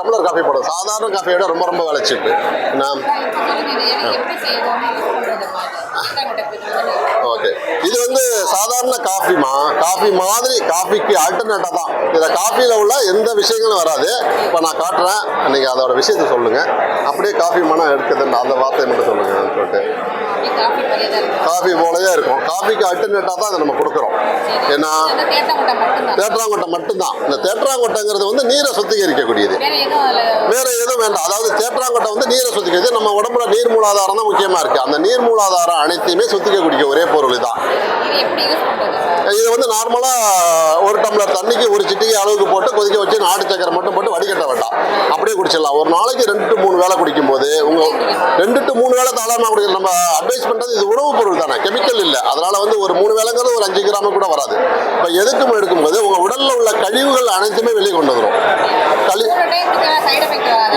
Tumbler coffee போடும் சாதாரண காஃபியோட ரொம்ப ரொம்ப விளைச்சிட்டு நான் ஓகே இது வந்து சாதாரண காஃபிமா காஃபி மாதிரி காஃபிக்கு ஆல்டர்னேட்டாக தான். இதில் காஃபியில் உள்ள எந்த விஷயங்களும் வராது. இப்போ நான் காட்டுறேன். நீங்கள் அதோட விஷயத்தை சொல்லுங்கள் அப்படியே காஃபி மனம் எடுக்குதுன்னு அந்த வார்த்தையை மட்டும் சொல்லுங்கன்னு சொல்லிட்டு. இது காஃபி காஃபி போலவே இருக்கும். காஃபிக்கு ஆல்டர்னேட்டாக தான் அதை நம்ம கொடுக்குறோம். ஏன்னா தேற்றாங்கொட்டை மட்டும்தான். இந்த தேற்றாங்கொட்டைங்கிறது வந்து நீரை சுத்திகரிக்கக்கூடியது. வேற எதுவும் அதில் வேற எதுவும் வேண்டாம். அதாவது தேற்றாங்கொட்டை வந்து நீரை சுத்திக்கிறது நம்ம உடம்புல நீர் மூலாதாரம் தான் முக்கியமாக இருக்குது அந்த நீர் மூலாதாரம் அனைத்தையுமே சுத்திக்கக்கூடிய ஒரே பொருள் தான் இது வந்து நார்மலாக ஒரு டம்ளர் தண்ணிக்கு ஒரு சிட்டிகை அளவுக்கு போட்டு கொதிக்க வச்சு நாட்டு சக்கரை மட்டும் போட்டு வடிகட்ட வேண்டாம். அப்படியே குடிச்சிடலாம். ஒரு நாளைக்கு ரெண்டு to மூணு வேளை குடிக்கும்போது உங்கள் ரெண்டு டு மூணு வேளை தாராளமாக குடிக்கலாம் நம்ம அட்வைஸ் பண்ணுறது இது உணவுப் பொருள் தானே. கெமிக்கல் இல்லை. அதனால வந்து ஒரு மூணு வேளைங்கிறது ஒரு அஞ்சு கிராம் கூட வராது. இப்போ எதுக்கும் எடுக்கும்போது உங்கள் உடலில் உள்ள கழிவுகள் அனைத்துமே வெளியே கொண்டு வந்துடும் களி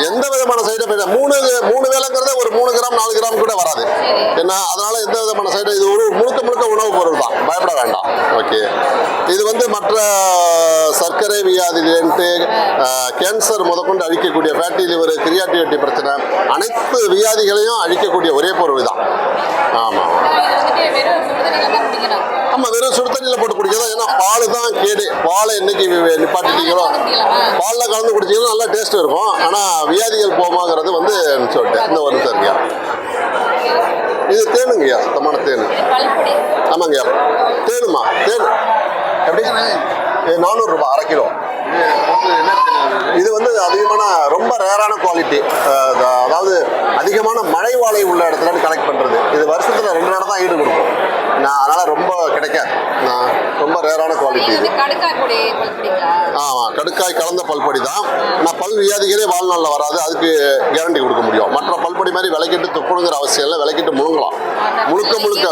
எந்த விதமான சைடு எஃபெக்ட் மூணு மூணு வேலைங்கிறத ஒரு மூணு கிராம் நாலு கிராம் கூட வராது. ஏன்னா அதனால எந்த விதமான சைடு இது ஒரு உணவுப் பொருள் தான். பயப்பட வேண்டாம். ஓகே. இது வந்து மற்ற சர்க்கரை வியாதிலேன்ட்டு கேன்சர் முதற்கொண்டு அழிக்கக்கூடிய ஃபேட்டி லிவர் கிரியாட்டிவிட்டி பிரச்சனை அனைத்து வியாதிகளையும் அழிக்கக்கூடிய ஒரே பொருள் தான் ஆமாம் ஆமாம் வெறும் சுடு தண்ணியில் போட்டு குடிக்கலாம் ஏன்னா பால் தான் கேடு. பாலை என்னைக்கு நிப்பாட்டிட்டீங்களோ? பாலில் கலந்து குடிச்சீங்கன்னா நல்லா டேஸ்ட் இருக்கும். ஆனால் வியாதிகள் போமாங்கிறது வந்து சொல்லிட்டு இந்த ஒரு சரியா. இது தேனுங்கய்யா சுத்தமான தேனு. ஆமாங்கய்யா தேனுமா தேனு. எப்படி? நானூறுரூபா அரை கிலோ. இது வந்து அதிகமான ரொம்ப ரேரான குவாலிட்டி அதாவது அதிகமான மழை வாழை உள்ள இடத்துல கலெக்ட் பண்ணுறது இது வருஷத்தில் ரெண்டு நேரம் தான் ஈடு கொடுக்கும் நான் அதனால் ரொம்ப கிடைக்காது. நான் ரொம்ப ரேரான குவாலிட்டி ஆமாம் கடுக்காய் கலந்த பல்பொடி தான். ஆனால் பல் வியாதிகளே வாழ்நாளில் வராது. அதுக்கு கேரண்டி கொடுக்க முடியும். மற்ற பல்பொடி மாதிரி விளக்கிட்டு துப்புணுங்கிற அவசியம் இல்லை. விளக்கிட்டு முழுங்கலாம். முழுக்க முழுக்க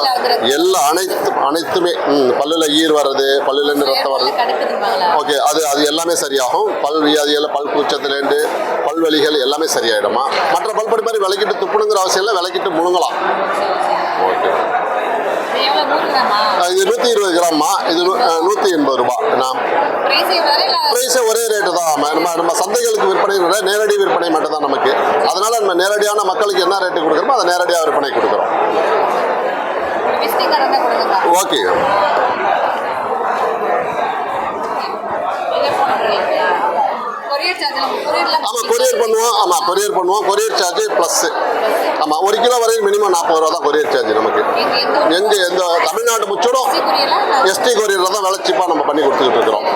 எல்லா அனைத்து அனைத்துமே பல்லுல ஈர் வர்றது பல்லுலேருந்து ரத்தம் வர்றது. ஓகே அது அது எல்லாமே சரியாகும். பல் வியாதிகள் பல் கூச்சத்துலேருந்து பல்வலிகள் எல்லாமே சரியாயிடுமா? மற்ற பல்பொடி மாதிரி விளக்கிட்டு துப்புணுங்கிற அவசியம் இல்லை விளக்கிட்டு முழுங்கலாம். ஓகே. இது நூற்றி இருபது கிராம்மா இது நூற்றி எண்பது ரூபாய் நான் பிரைஸ் ஒரே ரேட்டு தான் நம்ம நம்ம சந்தைகளுக்கு விற்பனை நேரடி விற்பனை மட்டும் தான் நமக்கு. அதனால நம்ம நேரடியான மக்களுக்கு என்ன ரேட்டு கொடுக்குறோமோ அதை நேரடியாக விற்பனை கொடுக்குறோம். ஓகே இதை போட்டுருக்கீங்களா கொரியர் சார்ஜ் கொரியர்லாம் ஆமாம் கொரியர் பண்ணுவோம். ஆமாம் கொரியர் பண்ணுவோம். கொரியர் சார்ஜ் ப்ளஸ்ஸு ஆமாம் ஒரு கிலோ வரையும் மினிமம் நாற்பது ரூபா தான் கொரியர் சார்ஜ் நமக்கு. எங்க எந்த ஊர் எங்கே எந்த தமிழ்நாடு முச்சடும் எஸ்டி கொரியரில் தான் விலை சீப்பாக நம்ம பண்ணி கொடுத்துக்கிட்டு இருக்கிறோம்.